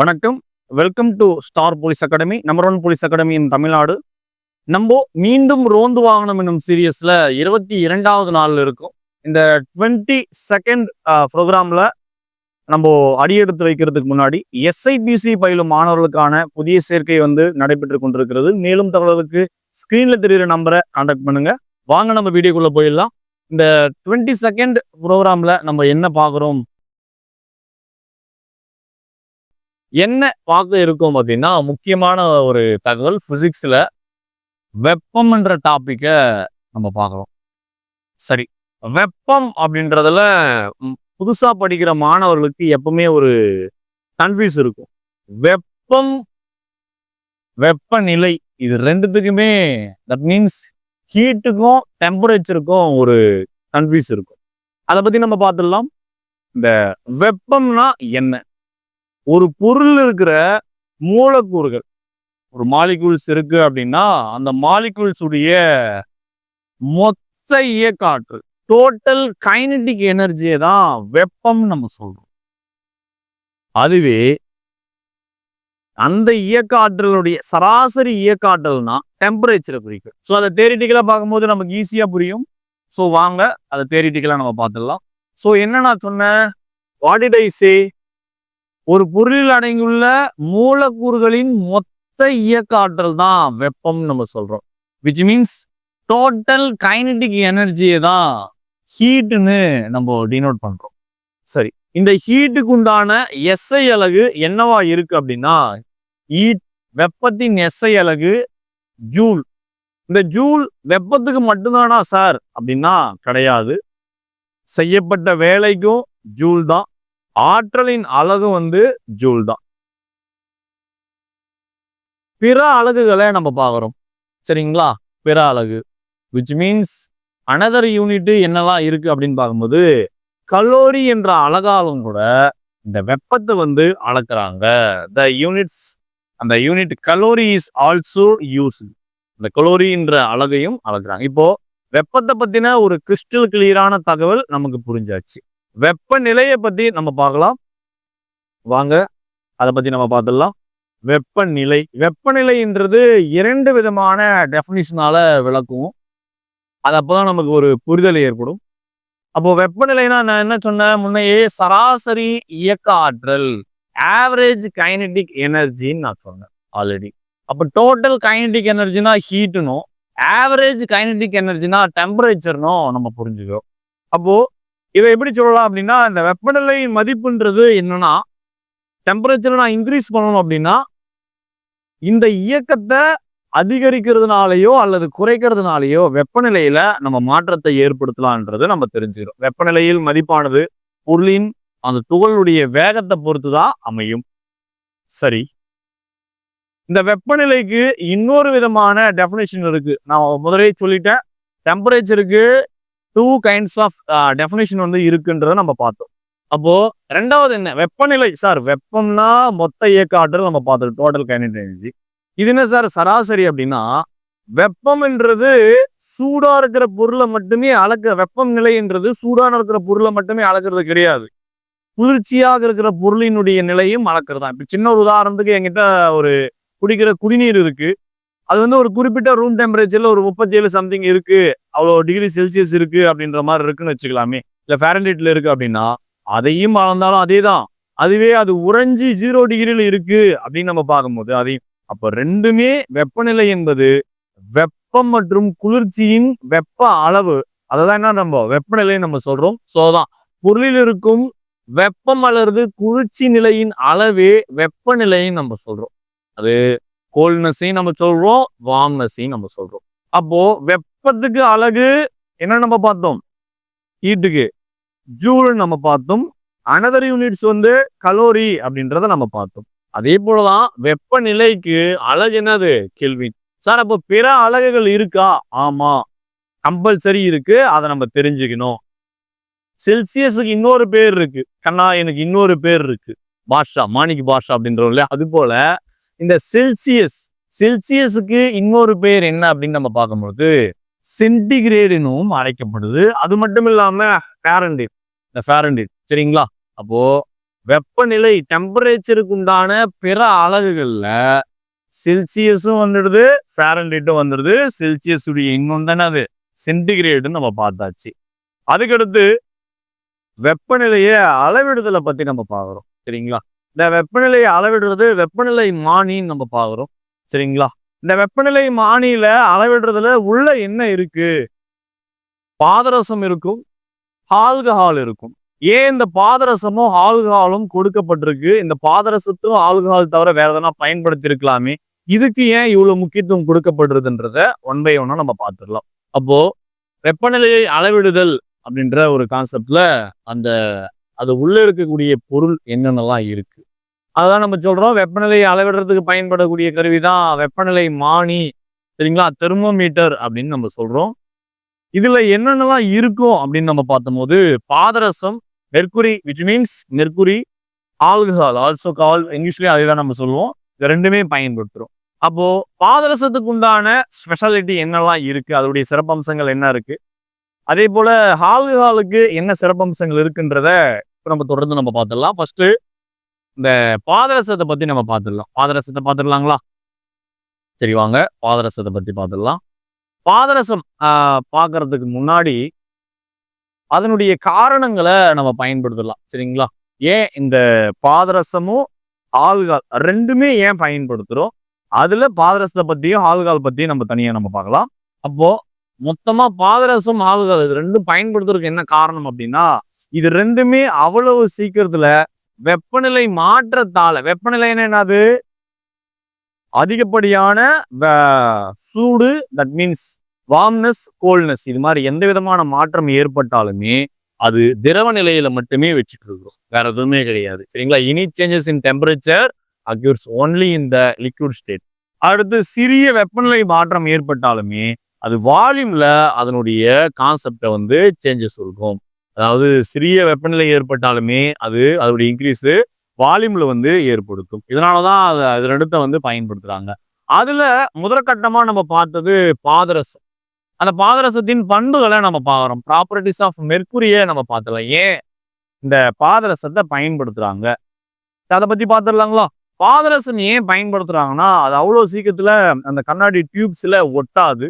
வணக்கம். Welcome to star police academy number one police academy in Tamil Nadu. நம்ம மீண்டும் ரோந்து வாகனம் என்னும் சீரியஸில் இருபத்தி இரண்டாவது நாள் இருக்கும். இந்த டுவெண்ட்டி செகண்ட் ப்ரோக்ராமில் நம்ம அடியெடுத்து வைக்கிறதுக்கு முன்னாடி எஸ்ஐபிசி பயிலும் மாணவர்களுக்கான புதிய சேர்க்கை வந்து நடைபெற்று கொண்டிருக்கிறது. மேலும் தகவலுக்கு ஸ்க்ரீனில் தெரிகிற நம்பரை கான்டாக்ட் பண்ணுங்கள் வாங்க நம்ம வீடியோக்குள்ளே போயிடலாம். இந்த டுவெண்ட்டி செகண்ட் ப்ரோக்ராமில் நம்ம என்ன பார்க்குறோம்? என்ன பார்க்க இருக்கும் அப்படின்னா முக்கியமான ஒரு தகவல் ஃபிசிக்ஸில் வெப்பம்ன்ற டாப்பிக்கை நம்ம பார்க்குறோம். சரி வெப்பம் அப்படின்றதுல புதுசாக படிக்கிற மாணவர்களுக்கு எப்பவுமே ஒரு கன்ஃபியூஸ் இருக்கும். வெப்பம் வெப்பநிலை இது ரெண்டுத்துக்குமே தட் மீன்ஸ் ஹீட்டுக்கும் டெம்பரேச்சருக்கும் ஒரு கன்ஃபியூஸ் இருக்கும். அதை பற்றி நம்ம பார்த்துடலாம். இந்த வெப்பம்னா என்ன? ஒரு பொருள் இருக்கிற மூலக்கூறுகள். ஒரு மாலிகூல்ஸ் இருக்கு அப்படின்னா அந்த மாலிகூல்ஸ் உடைய மொத்த இயக்க ஆற்றல் டோட்டல் கைனடிக் எனர்ஜியை தான் வெப்பம் நம்ம சொல்றோம். அதுவே அந்த இயக்க ஆற்றலுடைய சராசரி இயக்க ஆற்றல்னா டெம்பரேச்சரை குறிக்கும். ஸோ அதை தேரிட்டிக்கலாக பார்க்கும்போது நமக்கு ஈஸியாக புரியும். ஸோ வாங்க அதை தேரிட்டிக்கலாக நம்ம பார்த்துடலாம். ஸோ என்ன நான் சொன்னேன் வாட் ஐ சே ஒரு பொருளில் அடங்கியுள்ள மூலக்கூறுகளின் மொத்த இயக்க ஆற்றல் தான் வெப்பம் நம்ம சொல்றோம். விச் மீன்ஸ் டோட்டல் கைனடிக் எனர்ஜியை தான் ஹீட்னு நம்ம டினோட் பண்றோம். சரி இந்த ஹீட்டுக்கு உண்டான எஸ்ஐ அலகு என்னவா இருக்கு அப்படின்னா ஹீட் வெப்பத்தின் எஸ்ஐ அலகு ஜூல் இந்த ஜூல் வெப்பத்துக்கு மட்டும்தானா சார் அப்படின்னா கிடையாது. செய்யப்பட்ட வேலைக்கும் ஜூல் தான். ஆற்றலின் அழகு வந்து ஜூல் தான். பிற அலகுகளை நம்ம பார்க்குறோம். சரிங்களா? பிற அலகு. விச் மீன்ஸ் அனதர் யூனிட்டு என்னெல்லாம் இருக்கு அப்படின்னு பார்க்கும்போது கலோரி என்ற அழகாலும் கூட இந்த வெப்பத்தை வந்து அளக்குறாங்க. த யூனிட்ஸ் அந்த unit calorie is also use இந்த கலோரி என்ற அலகையும் அளக்குறாங்க. இப்போ வெப்பத்தை பத்தின ஒரு கிறிஸ்டல் கிளியரான தகவல் நமக்கு புரிஞ்சாச்சு. வெப்பநிலையை பற்றி நம்ம பார்க்கலாம். வாங்க அதை பற்றி நம்ம பார்த்துடலாம். வெப்பநிலை வெப்பநிலைன்றது இரண்டு விதமான டெஃபினிஷனால் விளக்கும். அது அப்போதான் நமக்கு ஒரு புரிதல் ஏற்படும். அப்போ வெப்பநிலைனா நான் என்ன சொன்னேன்? முன்னையே சராசரி இயக்க ஆற்றல் ஆவரேஜ் கைனடிக் எனர்ஜின்னு நான் சொன்னேன் ஆல்ரெடி அப்போ டோட்டல் கைனடிக் எனர்ஜினா ஹீட்டுனும் ஆவரேஜ் கைனடிக் எனர்ஜினா டெம்பரேச்சர்னும் நம்ம புரிஞ்சுக்கிறோம். அப்போது இதை எப்படி சொல்லலாம் அப்படின்னா இந்த வெப்பநிலை மதிப்புன்றது என்னன்னா டெம்பரேச்சரை நான் இன்க்ரீஸ் பண்ணணும் அப்படின்னா இந்த இயக்கத்தை அதிகரிக்கிறதுனாலையோ அல்லது குறைக்கிறதுனாலையோ வெப்பநிலையில நம்ம மாற்றத்தை ஏற்படுத்தலாம்ன்றது நம்ம தெரிஞ்சுக்கிறோம். வெப்பநிலையில் மதிப்பானது பொருளின் அந்த துகளுடைய வேகத்தை பொறுத்து தான் அமையும். சரி. இந்த வெப்பநிலைக்கு இன்னொரு விதமான டெஃபினேஷன் இருக்கு. நான் முதலே சொல்லிட்டேன். டெம்பரேச்சருக்கு டூ கைண்ட்ஸ் ஆஃப் டெஃபினேஷன் வந்து இருக்குன்றத நம்ம பார்த்தோம். அப்போ ரெண்டாவது என்ன? வெப்பநிலை. சார் வெப்பம்னா மொத்த இயக்க ஆற்றல் நம்ம பார்த்தோம் டோட்டல் கைனடிக் எனர்ஜி இது என்ன சார்? சராசரி அப்படின்னா வெப்பம்ன்றது சூடா இருக்கிற பொருளை மட்டுமே அளக்க வெப்பம் நிலைன்றது சூடான இருக்கிற பொருளை மட்டுமே அளக்கிறது கிடையாது. குளிர்ச்சியாக இருக்கிற பொருளினுடைய நிலையும் அளக்கிறது? தான் இப்போ சின்ன ஒரு உதாரணத்துக்கு என்கிட்ட ஒரு குடிக்கிற குடிநீர் இருக்கு. அது வந்து ஒரு குறிப்பிட்ட ரூம் டெம்பரேச்சர்ல ஒரு முப்பத்தி ஏழு சம்திங் இருக்கு. அவ்வளோ டிகிரி செல்சியஸ் இருக்கு அப்படின்ற மாதிரி இருக்குன்னு வச்சுக்கலாமே. இல்ல ஃபேரன்ஹீட்ல இருக்கு அப்படின்னா அதையும் அளந்தாலும் அதே தான் அதுவே அது உறைஞ்சி ஜீரோ டிகிரியில் இருக்கு அப்படின்னு நம்ம பார்க்கும்போது அதையும். அப்போ ரெண்டுமே வெப்பநிலை என்பது வெப்பம் மற்றும் குளிர்ச்சியின் வெப்ப அளவு. அதை என்ன நம்ம வெப்பநிலை நம்ம சொல்றோம். ஸோ தான் பொருளில் இருக்கும் வெப்பம் அல்லது குளிர்ச்சி நிலையின் அளவே வெப்பநிலைன்னு நம்ம சொல்றோம். அது கோல்ட்னஸையும் நம்ம சொல்றோம் வார்ம்னஸையும் நம்ம சொல்றோம். அப்போ வெப்பத்துக்கு அழகு என்ன நம்ம பார்த்தோம். ஹீட்டுக்கு. ஜூல் நம்ம பார்த்தோம். அனதர் யூனிட்ஸ் வந்து கலோரி அப்படின்றத நம்ம பார்த்தோம். அதே போலதான் வெப்பநிலைக்கு அழகு என்னது? கேள்வி சார் அப்போ பிற அலகுகள் இருக்கா? ஆமா. கம்பல்சரி இருக்கு. அதை நம்ம தெரிஞ்சுக்கணும். செல்சியஸுக்கு இன்னொரு பேர் இருக்கு. கண்ணா எனக்கு இன்னொரு பேர் இருக்கு. பாஷா மாணிக் பாஷா அப்படின்றோம் இல்லையா? அது போல இந்த செல்சியஸ் செல்சியஸுக்கு இன்னொரு பேர் என்ன அப்படின்னு நம்ம பார்க்கும்போது சென்டிகிரேடுனும் அழைக்கப்படுது. அது மட்டும் இல்லாம ஃபேரன்டேட் இந்த ஃபேரன்டேட் சரிங்களா? அப்போ வெப்பநிலை டெம்பரேச்சருக்கு உண்டான பிற அலகுகள்ல செல்சியஸும் வந்துடுது ஃபேரன்ஹீட்டும் வந்துடுது. செல்சியஸ் உடைய இன்னும் தானே அது? சென்டிகிரேடுன்னு நம்ம பார்த்தாச்சு. அதுக்கடுத்து வெப்பநிலையை அளவிடுதலை பத்தி நம்ம பார்க்குறோம். சரிங்களா? இந்த வெப்பநிலையை அளவிடுறது வெப்பநிலை மானின்னு நம்ம பார்க்குறோம். சரிங்களா? இந்த வெப்பநிலை மானியில அளவிடுறதுல உள்ள என்ன இருக்கு? பாதரசம் இருக்கும். ஆல்கஹால் இருக்கும். ஏன் இந்த பாதரசமும் ஆல்கஹாலும் கொடுக்கப்பட்டிருக்கு? இந்த பாதரசத்தும் ஆல்கஹால் தவிர வேற எதனா பயன்படுத்தியிருக்கலாமே? இதுக்கு ஏன் இவ்வளவு முக்கியத்துவம் கொடுக்கப்படுறதுன்றத ஒன் பை ஒன்னா நம்ம பார்த்துடலாம். அப்போ வெப்பநிலையை அளவிடுதல் அப்படின்ற ஒரு கான்செப்ட்ல அந்த அது உள்ளே இருக்கக்கூடிய பொருள் என்னென்னலாம் இருக்குது அதான் நம்ம சொல்கிறோம் வெப்பநிலையை அளவிடுறதுக்கு பயன்படக்கூடிய கருவி தான் வெப்பநிலை மானி சரிங்களா? தெர்மோமீட்டர் அப்படின்னு நம்ம சொல்கிறோம் இதில் என்னென்னலாம் இருக்கும் அப்படின்னு நம்ம பார்த்தபோது பாதரசம் mercury which means mercury alcohol also call இங்கிலீஷ்லேயும் அதே தான் நம்ம சொல்லுவோம். இது ரெண்டுமே பயன்படுத்துகிறோம் அப்போது பாதரசத்துக்கு உண்டான ஸ்பெஷாலிட்டி என்னெல்லாம் இருக்குது அதோடைய சிறப்பம்சங்கள் என்ன இருக்குது அதே போல் ஆல்கஹாலுக்கு என்ன சிறப்பம்சங்கள் இருக்குன்றத இப்போ நம்ம தொடர்ந்து நம்ம பார்த்துடலாம். ஃபஸ்ட்டு இந்த பாதரசத்தை பத்தி நம்ம பார்த்துடலாம். பாதரசத்தை பார்த்துடலாங்களா? சரி வாங்க. பாதரசத்தை பத்தி பார்த்துடலாம். பாதரசம் ஆஹ் பார்க்கறதுக்கு முன்னாடி அதனுடைய காரணங்களை நம்ம பயன்படுத்தலாம். சரிங்களா? ஏன் இந்த பாதரசமும் ஆல்கால் ரெண்டுமே ஏன் பயன்படுத்துறோம்? அதுல பாதரசத்தை பத்தியும் ஆல்கால் பற்றியும் நம்ம தனியா நம்ம பார்க்கலாம். அப்போ மொத்தமா பாதரசம் ஆல்கால் இது ரெண்டும் பயன்படுத்துறதுக்கு என்ன காரணம் அப்படின்னா இது ரெண்டுமே அவ்வளவு சீக்கிரத்துல வெப்பநிலை மாற்றத்தால வெப்பநிலைன்னு என்னது? அதிகப்படியான வ- சூடு தட் மீன்ஸ் வார்ம்னஸ் கோல்ட்னஸ் இது மாதிரி எந்த விதமான மாற்றம் ஏற்பட்டாலுமே அது திரவ நிலையில மட்டுமே வச்சுட்டு இருக்கிறோம் வேற எதுவுமே கிடையாது. சரிங்களா? இனி changes in temperature occurs only in the liquid state அடுத்து சிறிய வெப்பநிலை மாற்றம் ஏற்பட்டாலுமே அது வால்யூம்ல அதனுடைய கான்செப்டை வந்து சேஞ்சஸ் இருக்கும் அதாவது சிறிய வெப்பநிலை ஏற்பட்டாலுமே அது அதோடைய இன்க்ரீஸு வால்யூமில் வந்து ஏற்படுத்தும். இதனால தான் அது அது ரெண்டுத்த வந்து பயன்படுத்துகிறாங்க அதில் முதற்கட்டமாக நம்ம பார்த்தது பாதரசம். அந்த பாதரசத்தின் பண்புகளை நம்ம பார்க்குறோம். ப்ராப்பர்ட்டிஸ் ஆஃப் மெர்க்குரியை நம்ம பார்த்தலாம் ஏன் இந்த பாதரசத்தை பயன்படுத்துகிறாங்க அதை பற்றி பார்த்துடலாங்களா? பாதரசம் ஏன் பயன்படுத்துகிறாங்கன்னா அது அவ்வளோ சீக்கிரத்தில் அந்த கண்ணாடி டியூப்ஸில் ஒட்டாது.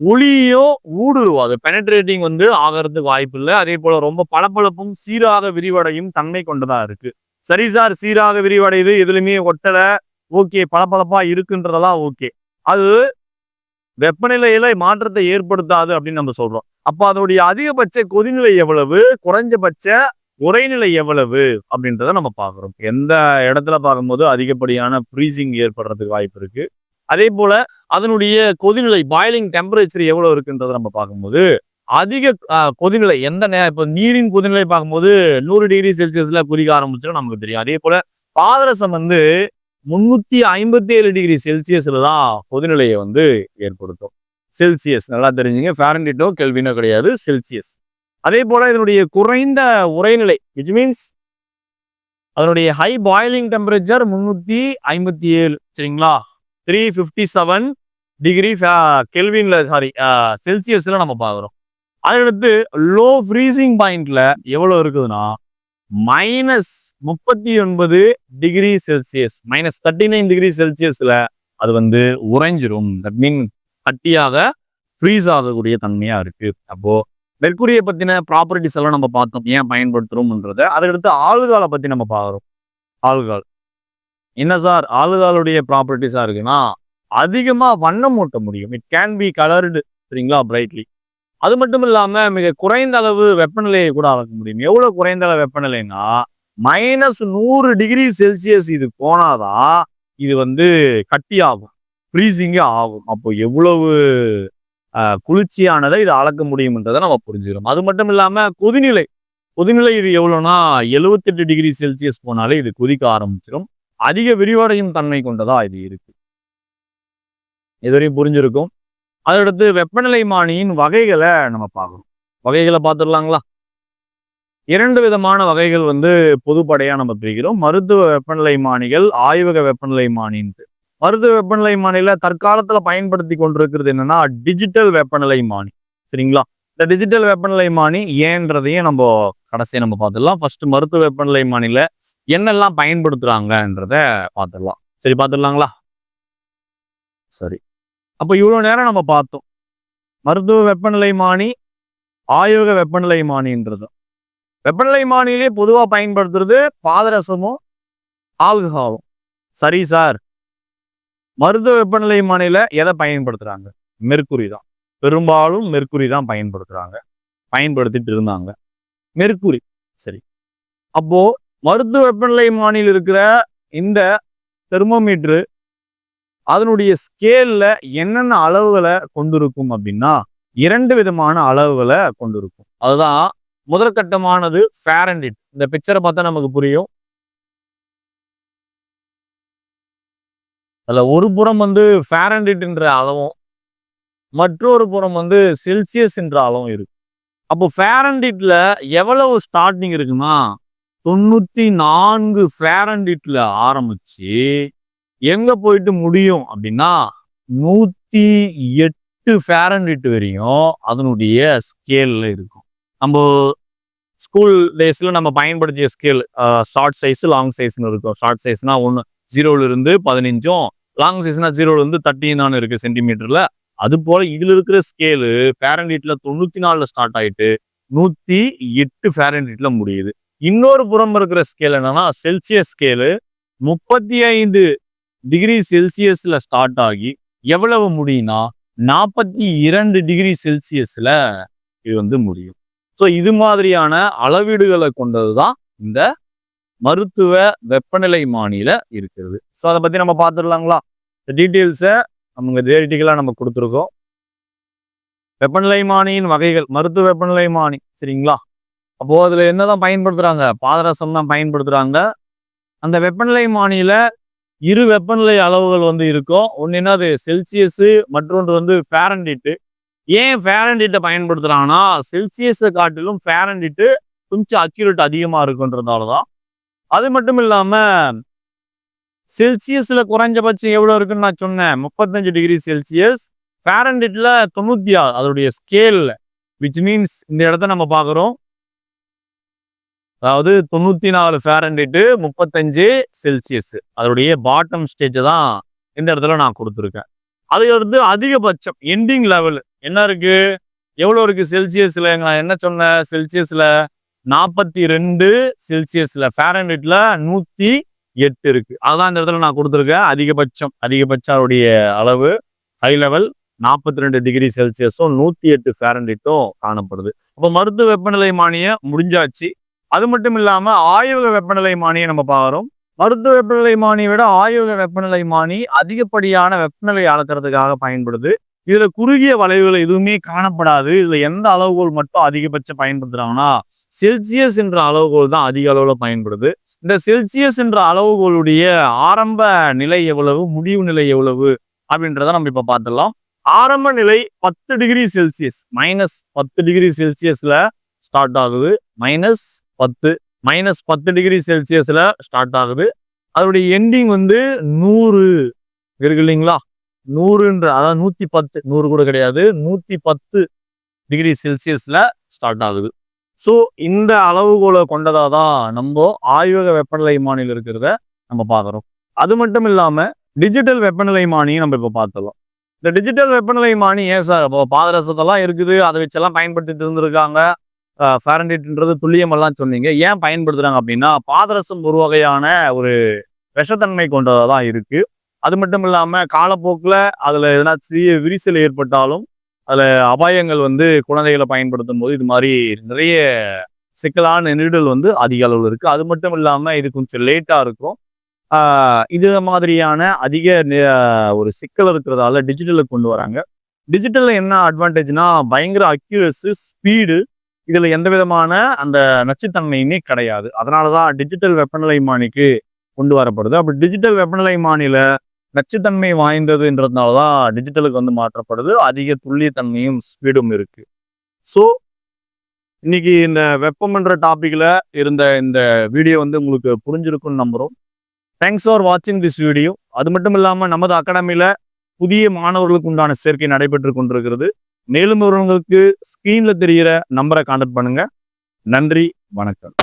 ஒளியோ ஊடுருவாது பெனட்ரேட்டிங் வந்து ஆகிறதுக்கு வாய்ப்பு இல்லை. அதே போல ரொம்ப பளபளப்பும் சீராக விரிவடையும் தன்மை கொண்டதா இருக்கு. சரி சார் சீராக விரிவடையுது. எதுலையுமே ஒட்டல. Okay பளபளப்பா இருக்குன்றதெல்லாம் okay. அது வெப்பநிலையில மாற்றத்தை ஏற்படுத்தாது அப்படின்னு நம்ம சொல்றோம். அப்ப அதோடைய அதிகபட்ச கொதிநிலை எவ்வளவு? குறைஞ்சபட்ச உரைநிலை எவ்வளவு? அப்படின்றத நம்ம பார்க்குறோம். எந்த இடத்துல பார்க்கும்போது அதிகப்படியான ஃப்ரீசிங் ஏற்படுறதுக்கு வாய்ப்பு இருக்குது அதே போல அதனுடைய கொதிநிலை பாயிலிங் டெம்பரேச்சர் எவ்வளவு இருக்குன்றத நம்ம பார்க்கும்போது அதிக கொதிநிலை எந்த நே இப்போ நீரின் கொதிநிலை பார்க்கும்போது நூறு டிகிரி செல்சியஸ்ல குதிக்க ஆரம்பிச்சிடும் நமக்கு தெரியும். அதே போல பாதரசம் வந்து முன்னூத்தி ஐம்பத்தி ஏழு டிகிரி செல்சியஸ்ல தான் கொதிநிலையை வந்து ஏற்படுத்தும். செல்சியஸ் நல்லா தெரிஞ்சுங்க. ஃபேரன்டிட்டோ கெல்வினோ கிடையாது. செல்சியஸ் அதே போல இதனுடைய குறைந்த உரைநிலை விச் மீன்ஸ் அதனுடைய ஹை பாயிலிங் டெம்பரேச்சர் முன்னூத்தி ஐம்பத்தி ஏழு சரிங்களா? த்ரீ ஃபிஃப்டி செவன் டிகிரி கெல்வின்ல சாரி செல்சியஸில் நம்ம பார்க்குறோம். அடுத்து லோ ஃப்ரீசிங் பாயிண்ட்ல எவ்வளோ இருக்குதுன்னா மைனஸ் முப்பத்தி ஒன்பது degree celsius minus thirty nine degree செல்சியஸில் அது வந்து உறைஞ்சிரும். தட் மீன் கட்டியாக ஃப்ரீஸ் ஆகக்கூடிய தன்மையாக இருக்கு. அப்போ மெர்க்குரியை பற்றின ப்ராப்பர்ட்டிஸ் எல்லாம் நம்ம பார்த்தோம். ஏன் பயன்படுத்துறோம்ன்றத. அதுக்கடுத்து ஆளுகாலை பற்றி நம்ம பார்க்குறோம். ஆளுகால் என்ன சார் ஆளுதாளுடைய ப்ராப்பர்ட்டிஸாக இருக்குன்னா அதிகமாக வண்ணம் ஊட்ட முடியும். இட் கேன் பி கலர்டு சரிங்களா பிரைட்லி அது மட்டும் இல்லாமல் மிக குறைந்த அளவு வெப்பநிலையை கூட அளக்க முடியும். எவ்வளோ குறைந்த அளவு வெப்பநிலைன்னா மைனஸ் நூறு டிகிரி செல்சியஸ் இது போனாதான் இது வந்து கட்டி ஆகும். ஃப்ரீசிங்கே ஆகும். அப்போ எவ்வளவு குளிர்ச்சியானதை இது அளக்க முடியும்ன்றதை நம்ம புரிஞ்சுக்கிறோம். அது மட்டும் இல்லாமல் கொதிநிலை. கொதிநிலை இது எவ்வளோனா எழுவத்தெட்டு டிகிரி செல்சியஸ் போனாலே இது கொதிக்க ஆரம்பிச்சிடும் அதிக விரிவடையும் தன்மை கொண்டதா இது இருக்கு? இதுவரையும் புரிஞ்சிருக்கும்? அதடுத்து வெப்பநிலை மானியின் வகைகளை நம்ம பார்க்கணும். வகைகளை பார்த்துடலாங்களா? இரண்டு விதமான வகைகள் வந்து பொதுப்படையா நம்ம பிரிக்கிறோம். மருத்துவ வெப்பநிலை மானிகள் ஆய்வக வெப்பநிலை மானின்ட்டு. மருத்துவ வெப்பநிலை மானியில தற்காலத்துல பயன்படுத்தி கொண்டிருக்கிறது என்னன்னா டிஜிட்டல் வெப்பநிலை மானி. சரிங்களா? இந்த டிஜிட்டல் வெப்பநிலை மானி ஏன்றதையும் நம்ம கடைசியை நம்ம பார்த்துடலாம். ஃபர்ஸ்ட் மருத்துவ வெப்பநிலை மானில என்னெல்லாம் பயன்படுத்துகிறாங்கன்றத பார்த்துடலாம். சரி பார்த்துடலாங்களா? சரி. அப்போ இவ்வளோ நேரம் நம்ம பார்த்தோம். மருத்துவ வெப்பநிலை மானி ஆயுக வெப்பநிலை மானின்றது. வெப்பநிலை மானிலே பொதுவாக பயன்படுத்துறது பாதரசமும் ஆல்கஹாலும் சரி சார். மருத்துவ வெப்பநிலை மானில எதை பயன்படுத்துறாங்க? மெர்க்குரி தான். பெரும்பாலும் மெர்க்குரி தான் பயன்படுத்துறாங்க. பயன்படுத்திட்டு இருந்தாங்க. மெர்க்குரி. சரி. அப்போ மருத்துவ வெப்பநிலை மானியில் இருக்கிற இந்த தெர்மோமீட்ரு அதனுடைய ஸ்கேலில் என்னென்ன அளவுகளை கொண்டிருக்கும் அப்படின்னா இரண்டு விதமான அளவுகளை கொண்டிருக்கும். அதுதான் முதற்கட்டமானது ஃபேரண்டிட் இந்த பிக்சரை பார்த்தா நமக்கு புரியும். அதில் ஒரு புறம் வந்து ஃபேரண்டிட்ன்ற அளவும் மற்றொரு புறம் வந்து செல்சியஸ் என்ற அளவும் இருக்கு. அப்போ ஃபேரண்டிட்ல எவ்வளவு ஸ்டார்டிங் இருக்குன்னா தொண்ணூத்தி நான்கு ஃபேரண்டிட்ல ஆரம்பிச்சு எங்க போயிட்டு முடியும் அப்படின்னா நூத்தி எட்டு ஃபேரண்டிட் வரையும் அதனுடைய ஸ்கேல்ல இருக்கும். நம்ம ஸ்கூல் டேஸ்ல நம்ம பயன்படுத்திய ஸ்கேல் ஷார்ட் சைஸ் லாங் சைஸ்னு இருக்கும். ஷார்ட் சைஸ்னா ஒன்று ஜீரோல இருந்து பதினஞ்சும் லாங் சைஸ்னா ஜீரோல இருந்து தேர்ட்டின் தான் இருக்கு சென்டிமீட்டர்ல அது போல இதுல இருக்கிற ஸ்கேலு ஃபேரன்ஹீட்ல தொண்ணூத்தி நாலுல ஸ்டார்ட் ஆயிட்டு நூத்தி எட்டு ஃபேரன்ஹீட்ல முடியுது. இன்னொரு புறம் இருக்கிற ஸ்கேல் என்னன்னா செல்சியஸ் ஸ்கேலு முப்பத்தி ஐந்து டிகிரி செல்சியஸில் ஸ்டார்ட் ஆகி எவ்வளவு முடியும்னா நாற்பத்தி இரண்டு டிகிரி செல்சியஸில் இது வந்து முடியும். ஸோ இது மாதிரியான அளவீடுகளை கொண்டது தான் இந்த மருத்துவ வெப்பநிலை மானியில் இருக்கிறது. ஸோ அதை பற்றி நம்ம பார்த்துடலாங்களா? இந்த டீட்டெயில்ஸை நமக்கு தியரிட்டிக்கலாக நம்ம கொடுத்துருக்கோம். வெப்பநிலை மானியின் வகைகள் மருத்துவ வெப்பநிலை மானி சரிங்களா? அப்போ அதுல என்னதான் பயன்படுத்துறாங்க? பாதரசம் தான் பயன்படுத்துறாங்க. அந்த வெப்பநிலை மானியில் இரு வெப்பநிலை அளவுகள் வந்து இருக்கும். ஒன்று என்னது? செல்சியஸ் மற்றொன்று வந்து ஃபேரண்டிட்டு ஏன் ஃபேரன்டிட்டை பயன்படுத்துறாங்கன்னா செல்சியஸை காட்டிலும் ஃபேரண்டிட்டு கொஞ்சம் அக்யூரேட் அதிகமாக இருக்குன்றதால தான் அது மட்டும் இல்லாமல் செல்சியஸில் குறைஞ்சபட்சம் எவ்வளோ இருக்குன்னு நான் சொன்னேன். முப்பத்தஞ்சு டிகிரி செல்சியஸ் ஃபேரண்டிட்டில் தொண்ணூற்றி ஆறு அதோடைய ஸ்கேலில் விச் மீன்ஸ் இந்த இடத்த நம்ம பார்க்குறோம். அதாவது தொண்ணூத்தி நாலு ஃபேரன்டிட்டு முப்பத்தஞ்சு செல்சியஸ் அதோடைய பாட்டம் ஸ்டேஜை தான் இந்த இடத்துல நான் கொடுத்துருக்கேன். அது வந்து அதிகபட்சம் எண்டிங் லெவல் என்ன இருக்கு? எவ்வளோ இருக்கு செல்சியஸ்ல நான் என்ன சொன்னேன்? செல்சியஸ்ல நாற்பத்தி ரெண்டு செல்சியஸ்ல ஃபேரன்ஹீட்ல நூத்தி எட்டு இருக்கு. அதுதான் இந்த இடத்துல நான் கொடுத்துருக்கேன். அதிகபட்சம் அதிகபட்சம் அதோடைய அளவு. ஹை லெவல் நாற்பத்தி ரெண்டு டிகிரி செல்சியஸும் நூத்தி எட்டு ஃபேரன்டிட்டும் காணப்படுது. அப்போ மருத்துவ வெப்பநிலை மானியம் முடிஞ்சாச்சு. அது மட்டும் இல்லாமல் ஆய்வக வெப்பநிலை மானியை நம்ம பார்க்குறோம். மருத்துவ வெப்பநிலை மானியை விட ஆய்வக வெப்பநிலை மானி அதிகப்படியான வெப்பநிலை அளக்கிறதுக்காக பயன்படுது. இதில் குறுகிய வளைவுகள் எதுவுமே காணப்படாது. இதில் எந்த அளவுகோல் மட்டும் அதிகபட்சம் பயன்படுத்துகிறாங்கன்னா செல்சியஸ் என்ற அளவுகோல் தான் அதிக அளவில் பயன்படுது. இந்த செல்சியஸ் என்ற அளவுகோளுடைய ஆரம்ப நிலை எவ்வளவு முடிவு நிலை எவ்வளவு அப்படின்றத நம்ம இப்போ பார்த்துடலாம். ஆரம்ப நிலை பத்து டிகிரி செல்சியஸ் மைனஸ் பத்து டிகிரி செல்சியஸில் ஸ்டார்ட் ஆகுது. மைனஸ் பத்து மைனஸ் பத்து டிகிரி செல்சியஸில் ஸ்டார்ட் ஆகுது. அதோடைய எண்டிங் வந்து நூறு இருக்கு இல்லைங்களா நூறுன்ற அதாவது நூற்றி பத்து நூறு கூட கிடையாது நூற்றி பத்து டிகிரி செல்சியஸில் ஸ்டார்ட் ஆகுது. ஸோ இந்த அளவுகோலை கொண்டதாக தான் நம்ம ஆய்வக வெப்பநிலை மானியில் இருக்கிறத நம்ம பார்க்குறோம். அது மட்டும் இல்லாமல் டிஜிட்டல் வெப்பநிலை மானியும் நம்ம இப்போ பார்த்துடலாம். இந்த டிஜிட்டல் வெப்பநிலை மானி ஏன் சார்? இப்போ பாதரசத்தெல்லாம் இருக்குது அதை வச்செல்லாம் பயன்படுத்திட்டு இருந்திருக்காங்க. ஃபேரன்டேட்ன்றது துல்லியமெல்லாம் சொன்னீங்க. ஏன் பயன்படுத்துகிறாங்க அப்படின்னா பாதரசம் ஒரு வகையான ஒரு விஷத்தன்மை கொண்டதாக தான் இருக்குது அது மட்டும் இல்லாமல் காலப்போக்கில் அதில் எதனா சிறிய விரிசல் ஏற்பட்டாலும் அதில் அபாயங்கள் வந்து குழந்தைகளை பயன்படுத்தும் போது இது மாதிரி நிறைய சிக்கலான நெருடல் வந்து அதிக அளவில் இருக்குது அது மட்டும் இல்லாமல் இது கொஞ்சம் லேட்டாக இருக்கும். இது மாதிரியான அதிக ஒரு சிக்கல் இருக்கிறதால டிஜிட்டலுக்கு கொண்டு வராங்க. டிஜிட்டலில் என்ன அட்வான்டேஜ்னா பயங்கர அக்யூரஸு ஸ்பீடு இதில் எந்த விதமான அந்த நச்சுத்தன்மையுமே கிடையாது. அதனால தான் டிஜிட்டல் வெப்பநிலை மானிக்கு கொண்டு வரப்படுது. அப்படி டிஜிட்டல் வெப்பநிலை மானில நச்சுத்தன்மை வாய்ந்ததுன்றதுனால தான் டிஜிட்டலுக்கு வந்து மாற்றப்படுது. அதிக துல்லியத்தன்மையும் ஸ்பீடும் இருக்கு. ஸோ இன்னைக்கு இந்த வெப்பம்ன்ற டாப்பிக்கில் இருந்த இந்த வீடியோ வந்து உங்களுக்கு புரிஞ்சிருக்கும்னு நம்புறோம். தேங்க்ஸ் ஃபார் வாட்சிங் திஸ் வீடியோ அது மட்டும் இல்லாமல் நமது அகாடமியில புதிய மாணவர்களுக்கு உண்டான சேர்க்கை நடைபெற்று கொண்டிருக்கிறது. மேலும் ஒருவங்களுக்கு ஸ்க்ரீன்ல தெரிகிற நம்பரை கான்டாக்ட் பண்ணுங்க. நன்றி வணக்கம்.